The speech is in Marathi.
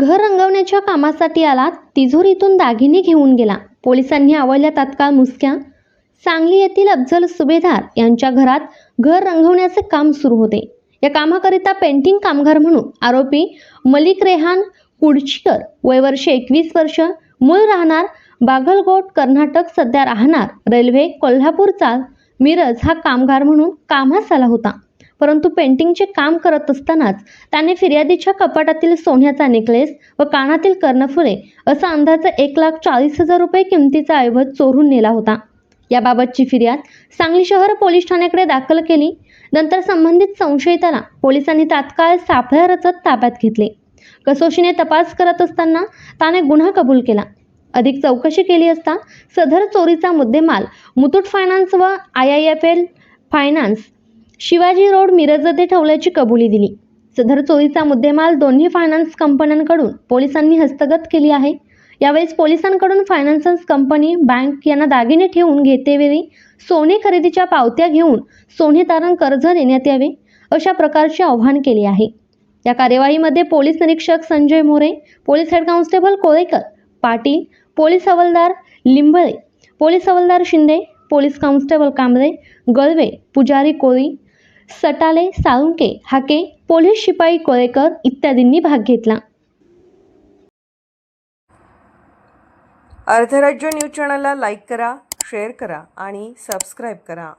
घर रंगवण्याच्या कामासाठी आला तिजोरीतून दागिने घेऊन गेला. पोलिसांनी आवडल्या तात्काळ मुसक्या सांगली येथील अफजल सुभेदार यांच्या घरात घर रंगवण्याचे काम सुरू होते. या कामाकरिता पेंटिंग कामगार म्हणून आरोपी मलिक रेहान कुडचीकर वय वर्ष एकवीस वर्ष मूळ राहणार बागलकोट कर्नाटक सध्या राहणार रेल्वे कोल्हापूरचा मिरज हा कामगार म्हणून कामास आला होता. परंतु पेंटिंगचे काम करत असतानाच त्याने फिर्यादीच्या कपाटातील सोन्याचा नेकलेस व कानातील कर्णफुले असा अंदाजे एक लाख चाळीस हजार रुपये किमतीचा ऐवज चोरून नेला होता. याबाबतची फिर्याद सांगली शहर पोलीस ठाण्याकडे दाखल केली. नंतर संबंधित संशयिताला पोलिसांनी तात्काळ सापळ्या रचत ताब्यात घेतले. कसोशीने तपास करत असताना त्याने गुन्हा कबूल केला. अधिक चौकशी केली असता सदर चोरीचा मुद्देमाल मुथूट फायनान्स व I I F L finance Shivaji road Miraj येथे ठेवल्याची कबुली दिली. सदर चोरीचा मुद्देमाल दोन्ही फायनान्स कंपन्यांकडून पोलिसांनी हस्तगत केली आहे. यावेळेस पोलिसांकडून फायनान्स कंपनी बँक यांना दागिने ठेवून घेतेवेळी सोने खरेदीच्या पावत्या घेऊन सोने तारण कर्ज देण्यात यावे अशा प्रकारचे आव्हान केले आहे. या कार्यवाहीमध्ये पोलीस निरीक्षक Sanjay More police head constable Kolekar Patil police हवालदार लिंबळे पोलीस हवालदार Shinde police constable Kamble Galve Pujari Koli Satale Salunke Hake police शिपाई कोळेकर इत्यादींनी भाग घेतला. अर्धराज्य न्यूज चॅनलला लाईक करा शेअर करा आणि सबस्क्राईब करा.